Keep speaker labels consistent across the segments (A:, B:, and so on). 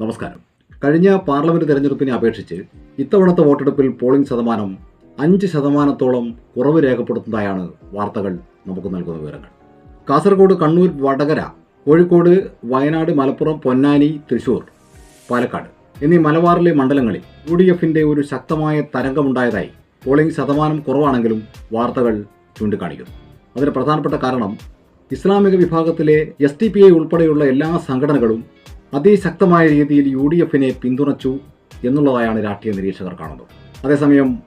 A: നമസ്കാരം. കഴിഞ്ഞ പാർലമെന്റ് തെരഞ്ഞെടുപ്പിനെ അപേക്ഷിച്ച് ഇത്തവണത്തെ വോട്ടെടുപ്പിൽ പോളിംഗ് ശതമാനം അഞ്ച് ശതമാനത്തോളം കുറവ് രേഖപ്പെടുത്തുന്നതായാണ് വാർത്തകൾ നമുക്ക് നൽകുന്ന വിവരങ്ങൾ. കാസർഗോഡ് കണ്ണൂർ വടകര കോഴിക്കോട് വയനാട് മലപ്പുറം പൊന്നാനി തൃശൂർ പാലക്കാട് എന്നീ മലബാറിലെ മണ്ഡലങ്ങളിൽ യു ഡി എഫിന്റെ ഒരു ശക്തമായ തരംഗമുണ്ടായതായി പോളിംഗ് ശതമാനം കുറവാണെങ്കിലും വാർത്തകൾ ചൂണ്ടിക്കാണിക്കുന്നു. അതിന് പ്രധാനപ്പെട്ട കാരണം ഇസ്ലാമിക വിഭാഗത്തിലെ എസ് ടി പി ഐ ഉൾപ്പെടെയുള്ള എല്ലാ സംഘടനകളും അതിശക്തമായ രീതിയിൽ യു ഡി എഫിനെ പിന്തുണച്ചു എന്നുള്ളതായാണ് രാഷ്ട്രീയ നിരീക്ഷകർ കാണുന്നത്. അതേസമയം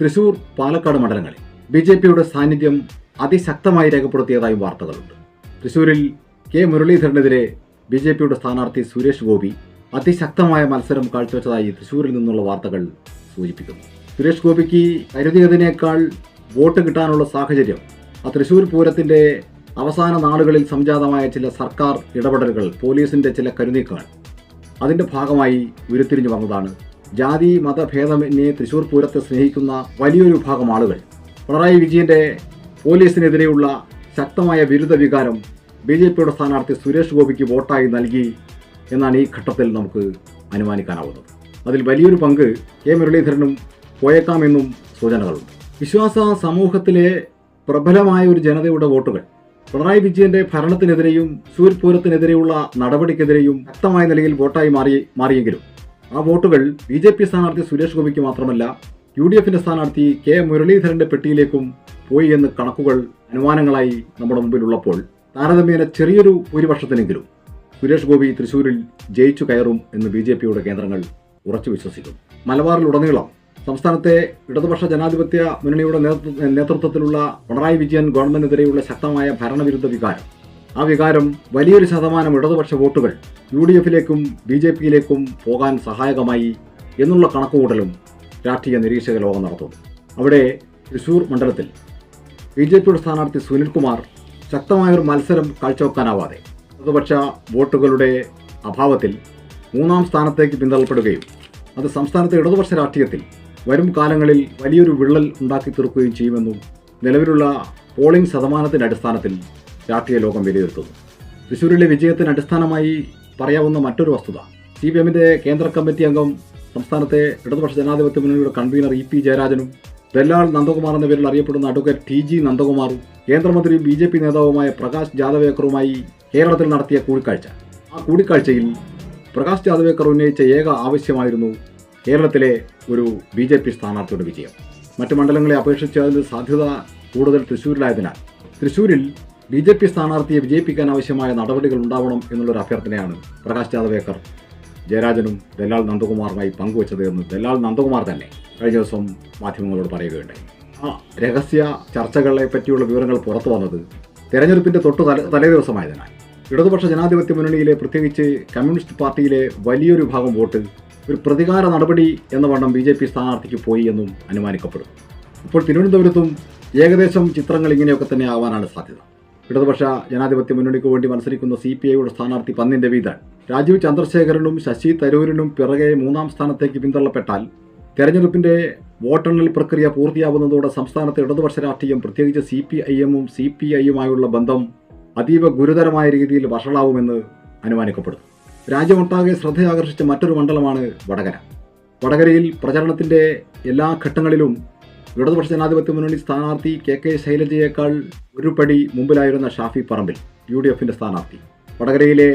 A: തൃശൂർ പാലക്കാട് മണ്ഡലങ്ങളിൽ ബി ജെ പിയുടെ സാന്നിധ്യം അതിശക്തമായി രേഖപ്പെടുത്തിയതായും വാർത്തകളുണ്ട്. തൃശൂരിൽ കെ മുരളീധരനെതിരെ ബി ജെ പിയുടെ സ്ഥാനാർത്ഥി സുരേഷ് ഗോപി അതിശക്തമായ മത്സരം കാഴ്ചവെച്ചതായി തൃശൂരിൽ നിന്നുള്ള വാർത്തകൾ സൂചിപ്പിക്കുന്നു. സുരേഷ് ഗോപിക്ക് കരുതിയതിനേക്കാൾ വോട്ട് കിട്ടാനുള്ള സാഹചര്യം ആ തൃശൂർ പൂരത്തിന്റെ അവസാന നാളുകളിൽ സംജാതമായ ചില സർക്കാർ ഇടപെടലുകൾ പോലീസിന്റെ ചില കരുനീക്കങ്ങൾ അതിന്റെ ഭാഗമായി ഉരുത്തിരിഞ്ഞു വന്നതാണ്. ജാതി മതഭേദമന്യേ തൃശൂർ പൂരത്തെ സ്നേഹിക്കുന്ന വലിയൊരു വിഭാഗം ആളുകൾ. പിണറായി വിജയന്റെ പോലീസിനെതിരെയുള്ള ശക്തമായ വിരുദ്ധ വികാരം ബി ജെ പിയുടെ സ്ഥാനാർത്ഥി സുരേഷ് ഗോപിക്ക് വോട്ടായി നൽകി എന്നാണ് ഈ ഘട്ടത്തിൽ നമുക്ക് അനുമാനിക്കാനാവുന്നത്. അതിൽ വലിയൊരു പങ്ക് കെ മുരളീധരനും പോയേക്കാമെന്നും സൂചനകളുണ്ട്. വിശ്വാസ സമൂഹത്തിലെ പ്രബലമായ ഒരു ജനതയുടെ വോട്ടുകൾ പിണറായി വിജയന്റെ ഭരണത്തിനെതിരെയും സൂര്യപൂരത്തിനെതിരെയുള്ള നടപടിക്കെതിരെയും ശക്തമായ നിലയിൽ വോട്ടായി മാറി മാറിയെങ്കിലും ആ വോട്ടുകൾ ബി ജെ പി സ്ഥാനാർത്ഥി സുരേഷ് ഗോപിക്ക് മാത്രമല്ല യു ഡി എഫിന്റെ സ്ഥാനാർത്ഥി കെ മുരളീധരന്റെ പെട്ടിയിലേക്കും പോയി എന്ന് കണക്കുകൾ അനുമാനങ്ങളായി നമ്മുടെ മുമ്പിലുള്ളപ്പോൾ താരതമ്യേന ചെറിയൊരു ഭൂരിപക്ഷത്തിനെങ്കിലും സുരേഷ് ഗോപി തൃശൂരിൽ ജയിച്ചു കയറും എന്ന് ബി കേന്ദ്രങ്ങൾ ഉറച്ചു വിശ്വസിക്കും മലബാറിലുടനീളം സംസ്ഥാനത്തെ ഇടതുപക്ഷ ജനാധിപത്യ മുന്നണിയുടെ നേതൃത്വത്തിലുള്ള പിണറായി വിജയൻ ഗവൺമെന്റിനെതിരെയുള്ള ശക്തമായ ഭരണവിരുദ്ധ വികാരം. ആ വികാരം വലിയൊരു ശതമാനം ഇടതുപക്ഷ വോട്ടുകൾ യു ഡി എഫിലേക്കും ബി ജെ പിയിലേക്കും പോകാൻ സഹായകമായി എന്നുള്ള കണക്കുകൂട്ടലും രാഷ്ട്രീയ നിരീക്ഷക ലോകം നടത്തുന്നു. അവിടെ തൃശൂർ മണ്ഡലത്തിൽ ബി ജെ പിയുടെ സ്ഥാനാർത്ഥി സുനിൽകുമാർ ശക്തമായൊരു മത്സരം കാഴ്ചവെക്കാനാവാതെ ഇടതുപക്ഷ വോട്ടുകളുടെ അഭാവത്തിൽ മൂന്നാം സ്ഥാനത്തേക്ക് പിന്തള്ളപ്പെടുകയും അത് സംസ്ഥാനത്തെ ഇടതുപക്ഷ രാഷ്ട്രീയത്തിൽ വരും കാലങ്ങളിൽ വലിയൊരു വിള്ളൽ ഉണ്ടാക്കി തീർക്കുകയും ചെയ്യുമെന്നും നിലവിലുള്ള പോളിംഗ് ശതമാനത്തിന്റെ അടിസ്ഥാനത്തിൽ രാഷ്ട്രീയ ലോകം വിലയിരുത്തുന്നു. തൃശ്ശൂരിലെ വിജയത്തിന് അടിസ്ഥാനമായി പറയാവുന്ന മറ്റൊരു വസ്തുത സി പി എമ്മിന്റെ കേന്ദ്ര കമ്മിറ്റി അംഗം സംസ്ഥാനത്തെ ഇടതുപക്ഷ ജനാധിപത്യ മുന്നണിയുടെ കൺവീനർ ഇ പി ജയരാജനും ദല്ലാൾ നന്ദകുമാർ എന്ന പേരിൽ അറിയപ്പെടുന്ന അഡ്വക്കേറ്റ് ടി ജി നന്ദകുമാറും കേന്ദ്രമന്ത്രിയും ബി ജെ പി നേതാവുമായ പ്രകാശ് ജാദവേക്കറുമായി കേരളത്തിൽ നടത്തിയ കൂടിക്കാഴ്ച. ആ കൂടിക്കാഴ്ചയിൽ പ്രകാശ് ജാദവേക്കർ ഉന്നയിച്ച ഏക ആവശ്യമായിരുന്നു കേരളത്തിലെ ഒരു ബി ജെ പി സ്ഥാനാർത്ഥിയുടെ വിജയം. മറ്റ് മണ്ഡലങ്ങളെ അപേക്ഷിച്ച് അതിന് സാധ്യത കൂടുതൽ തൃശ്ശൂരിലായതിനാൽ തൃശ്ശൂരിൽ ബി ജെ പി സ്ഥാനാർത്ഥിയെ വിജയിപ്പിക്കാൻ ആവശ്യമായ നടപടികൾ ഉണ്ടാവണം എന്നുള്ളൊരു അഭ്യർത്ഥനയാണ് പ്രകാശ് ജാദവേക്കർ ജയരാജനും ദല്ലാൽ നന്ദകുമാറുമായി പങ്കുവച്ചത് എന്ന് ദല്ലാൽ നന്ദകുമാർ തന്നെ കഴിഞ്ഞ ദിവസം മാധ്യമങ്ങളോട് പറയുകയുണ്ടായി. ആ രഹസ്യ ചർച്ചകളെ പറ്റിയുള്ള വിവരങ്ങൾ പുറത്തു വന്നത് തെരഞ്ഞെടുപ്പിന്റെ തൊട്ട് തല തലേ ദിവസമായതിനാൽ. ഇടതുപക്ഷ ജനാധിപത്യ മുന്നണിയിലെ പ്രത്യേകിച്ച് കമ്മ്യൂണിസ്റ്റ് പാർട്ടിയിലെ വലിയൊരു ഭാഗം വോട്ട് ഒരു പ്രതികാര നടപടി എന്ന വണ്ണം ബി ജെ പി സ്ഥാനാർത്ഥിക്ക് പോയി എന്നും അനുമാനിക്കപ്പെടും. ഇപ്പോൾ തിരുവനന്തപുരത്തും ഏകദേശം ചിത്രങ്ങൾ ഇങ്ങനെയൊക്കെ തന്നെ ആവാനാണ് സാധ്യത. ഇടതുപക്ഷ ജനാധിപത്യ മുന്നണിക്ക് വേണ്ടി മത്സരിക്കുന്ന സി പി ഐയുടെ സ്ഥാനാർത്ഥി പന്നിൻ രവീന്ദ്രൻ രാജീവ് ചന്ദ്രശേഖരനും ശശി തരൂരിനും പിറകെ മൂന്നാം സ്ഥാനത്തേക്ക് പിന്തള്ളപ്പെട്ടാൽ തെരഞ്ഞെടുപ്പിന്റെ വോട്ടെണ്ണൽ പ്രക്രിയ പൂർത്തിയാവുന്നതോടെ സംസ്ഥാനത്തെ ഇടതുപക്ഷ രാഷ്ട്രീയം പ്രത്യേകിച്ച് സി പി ഐ എമ്മും സി പി ഐയുമായുള്ള ബന്ധം അതീവ ഗുരുതരമായ രീതിയിൽ വഷളാവുമെന്ന് അനുമാനിക്കപ്പെടുന്നു. രാജ്യമൊട്ടാകെ ശ്രദ്ധയാകർഷിച്ച മറ്റൊരു മണ്ഡലമാണ് വടകര. വടകരയിൽ പ്രചരണത്തിന്റെ എല്ലാ ഘട്ടങ്ങളിലും ഇടതുപക്ഷ ജനാധിപത്യ മുന്നണി സ്ഥാനാർത്ഥി കെ കെ ശൈലജയേക്കാൾ ഒരു പടി മുമ്പിലായിരുന്ന ഷാഫി പറമ്പിൽ യു ഡി എഫിന്റെ സ്ഥാനാർത്ഥി. വടകരയിലെ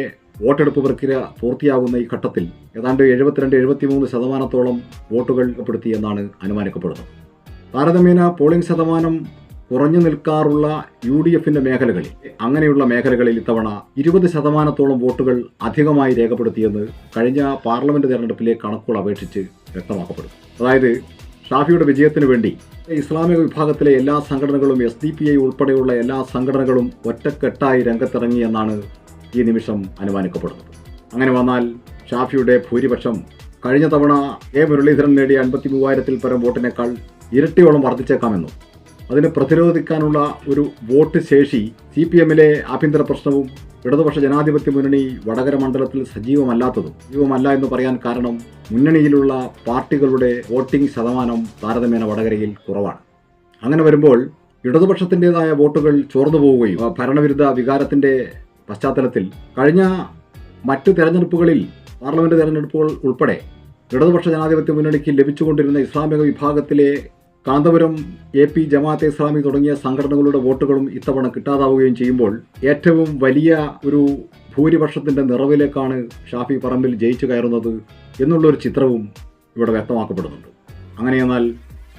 A: വോട്ടെടുപ്പ് പ്രക്രിയ പൂർത്തിയാകുന്ന ഈ ഘട്ടത്തിൽ ഏതാണ്ട് എഴുപത്തിരണ്ട് എഴുപത്തിമൂന്ന് ശതമാനത്തോളം വോട്ടുകൾ രേഖപ്പെടുത്തി അനുമാനിക്കപ്പെടുന്നത്. താരതമ്യേന പോളിംഗ് ശതമാനം കുറഞ്ഞു നിൽക്കാറുള്ള യു ഡി എഫിന്റെ മേഖലകളിൽ അങ്ങനെയുള്ള മേഖലകളിൽ ഇത്തവണ ഇരുപത് ശതമാനത്തോളം വോട്ടുകൾ അധികമായി രേഖപ്പെടുത്തിയെന്ന് കഴിഞ്ഞ പാർലമെന്റ് തെരഞ്ഞെടുപ്പിലെ കണക്കുകൾ അപേക്ഷിച്ച് വ്യക്തമാക്കപ്പെടും അതായത് ഷാഫിയുടെ വിജയത്തിനു വേണ്ടി ഇസ്ലാമിക വിഭാഗത്തിലെ എല്ലാ സംഘടനകളും എസ് ഡി പി ഐ ഉൾപ്പെടെയുള്ള എല്ലാ സംഘടനകളും ഒറ്റക്കെട്ടായി രംഗത്തിറങ്ങി എന്നാണ് ഈ നിമിഷം അനുമാനിക്കപ്പെടുന്നത്. അങ്ങനെ വന്നാൽ ഷാഫിയുടെ ഭൂരിപക്ഷം കഴിഞ്ഞ തവണ എ മുരളീധരൻ നേടിയ അൻപത്തി മൂവായിരത്തിൽ പരം വോട്ടിനേക്കാൾ ഇരട്ടിയോളം വർദ്ധിച്ചേക്കാമെന്നും അതിനെ പ്രതിരോധിക്കാനുള്ള ഒരു വോട്ട് ശേഷി സി പി എമ്മിലെ ആഭ്യന്തര പ്രശ്നവും ഇടതുപക്ഷ ജനാധിപത്യ മുന്നണി വടകര മണ്ഡലത്തിൽ സജീവമല്ലാത്തതും സജീവമല്ല എന്ന് പറയാൻ കാരണം മുന്നണിയിലുള്ള പാർട്ടികളുടെ വോട്ടിംഗ് ശതമാനം താരതമ്യേന വടകരയിൽ കുറവാണ്. അങ്ങനെ വരുമ്പോൾ ഇടതുപക്ഷത്തിന്റെതായ വോട്ടുകൾ ചോർന്നു പോവുകയും ഭരണവിരുദ്ധ വികാരത്തിന്റെ പശ്ചാത്തലത്തിൽ കഴിഞ്ഞ മറ്റ് തെരഞ്ഞെടുപ്പുകളിൽ പാർലമെന്റ് തെരഞ്ഞെടുപ്പുകൾ ഉൾപ്പെടെ ഇടതുപക്ഷ ജനാധിപത്യ മുന്നണിക്ക് ലഭിച്ചുകൊണ്ടിരുന്ന ഇസ്ലാമിക വിഭാഗത്തിലെ കാന്തപുരം എ പി ജമാഅത്തെ ഇസ്ലാമി തുടങ്ങിയ സംഘടനകളുടെ വോട്ടുകളും ഇത്തവണ കിട്ടാതാവുകയും ചെയ്യുമ്പോൾ ഏറ്റവും വലിയ ഒരു ഭൂരിപക്ഷത്തിന്റെ നിറവിലേക്കാണ് ഷാഫി പറമ്പിൽ ജയിച്ചു കയറുന്നത് എന്നുള്ളൊരു ചിത്രവും ഇവിടെ വ്യക്തമാക്കപ്പെടുന്നുണ്ട്. അങ്ങനെയെന്നാൽ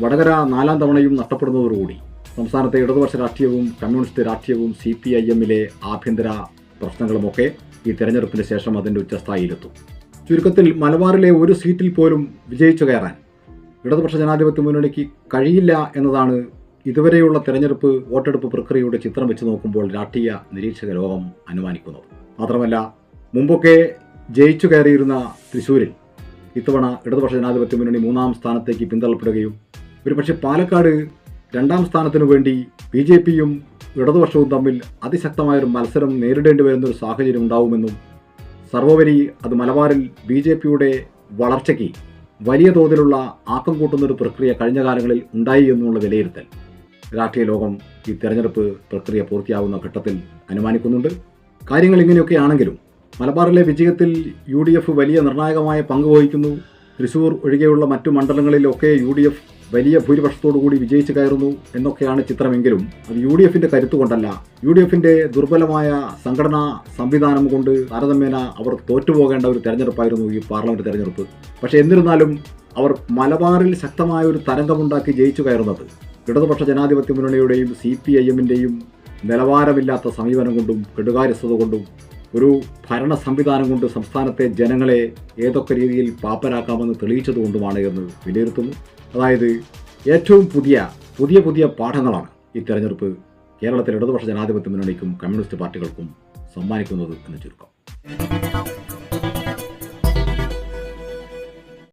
A: വടകര നാലാം തവണയും നഷ്ടപ്പെടുന്നതോടുകൂടി സംസ്ഥാനത്തെ ഇടതുപക്ഷ രാഷ്ട്രീയവും കമ്മ്യൂണിസ്റ്റ് രാഷ്ട്രീയവും സി പി ഐ എമ്മിലെ ആഭ്യന്തര പ്രശ്നങ്ങളുമൊക്കെ ഈ തെരഞ്ഞെടുപ്പിന് ശേഷം അതിന്റെ ഉച്ചസ്ഥായിലെത്തും ചുരുക്കത്തിൽ മലബാറിലെ ഒരു സീറ്റിൽ പോലും വിജയിച്ചു കയറാൻ ഇടതുപക്ഷ ജനാധിപത്യ മുന്നണിക്ക് കഴിയില്ല എന്നതാണ് ഇതുവരെയുള്ള തെരഞ്ഞെടുപ്പ് വോട്ടെടുപ്പ് പ്രക്രിയയുടെ ചിത്രം വെച്ച് നോക്കുമ്പോൾ രാഷ്ട്രീയ നിരീക്ഷക ലോകം അനുമാനിക്കുന്നത്. മാത്രമല്ല മുമ്പൊക്കെ ജയിച്ചു കയറിയിരുന്ന തൃശൂരിൽ ഇത്തവണ ഇടതുപക്ഷ ജനാധിപത്യ മുന്നണി മൂന്നാം സ്ഥാനത്തേക്ക് പിന്തള്ളപ്പെടുകയും ഒരുപക്ഷെ പാലക്കാട് രണ്ടാം സ്ഥാനത്തിനു വേണ്ടി ബി ജെ പിയും ഇടതുപക്ഷവും തമ്മിൽ അതിശക്തമായൊരു മത്സരം നേരിടേണ്ടി വരുന്നൊരു സാഹചര്യം ഉണ്ടാവുമെന്നും സർവോപരി അത് മലബാറിൽ ബി ജെ പിയുടെ വളർച്ചയ്ക്ക് വലിയ തോതിലുള്ള ആക്കം കൂട്ടുന്നൊരു പ്രക്രിയ കഴിഞ്ഞ കാലങ്ങളിൽ ഉണ്ടായി എന്നുള്ള വിലയിരുത്തൽ. രാഷ്ട്രീയ ലോകം ഈ തെരഞ്ഞെടുപ്പ് പ്രക്രിയ പൂർത്തിയാവുന്ന ഘട്ടത്തിൽ അനുമാനിക്കുന്നുണ്ട്. കാര്യങ്ങൾ ഇങ്ങനെയൊക്കെയാണെങ്കിലും മലബാറിലെ വിജയത്തിൽ യു വലിയ നിർണായകമായ പങ്ക് വഹിക്കുന്നു. തൃശൂർ ഒഴികെയുള്ള മറ്റു മണ്ഡലങ്ങളിലൊക്കെ യു ഡി എഫ് വലിയ ഭൂരിപക്ഷത്തോടു കൂടി വിജയിച്ചു കയറുന്നു എന്നൊക്കെയാണ് ചിത്രമെങ്കിലും അത് യു ഡി എഫിന്റെ കരുത്തുകൊണ്ടല്ല. യു ഡി എഫിന്റെ ദുർബലമായ സംഘടനാ സംവിധാനം കൊണ്ട് താരതമ്യേന അവർ തോറ്റുപോകേണ്ട ഒരു തെരഞ്ഞെടുപ്പായിരുന്നു ഈ പാർലമെന്റ് തെരഞ്ഞെടുപ്പ്. പക്ഷെ എന്നിരുന്നാലും അവർ മലബാറിൽ ശക്തമായ ഒരു തരംഗമുണ്ടാക്കി ജയിച്ചു കയറുന്നത്. ഇടതുപക്ഷ ജനാധിപത്യ മുന്നണിയുടെയും സി പി ഐ എമ്മിന്റെയും നിലവാരമില്ലാത്ത സമീപനം കൊണ്ടും കെടുകാര്യസ്ഥത കൊണ്ടും ഒരു ഭരണ സംവിധാനം കൊണ്ട് സംസ്ഥാനത്തെ ജനങ്ങളെ ഏതൊക്കെ രീതിയിൽ പാപ്പരാക്കാമെന്ന് തെളിയിച്ചതുകൊണ്ടുമാണ് എന്ന് വിലയിരുത്തുന്നു. അതായത് ഏറ്റവും പുതിയ പുതിയ പുതിയ പാഠങ്ങളാണ് ഈ തെരഞ്ഞെടുപ്പ് കേരളത്തിലെ ഇടതുപക്ഷ ജനാധിപത്യ മുന്നണിക്കും കമ്മ്യൂണിസ്റ്റ് പാർട്ടികൾക്കും സമ്മാനിക്കുന്നത് എന്ന് ചുരുക്കം.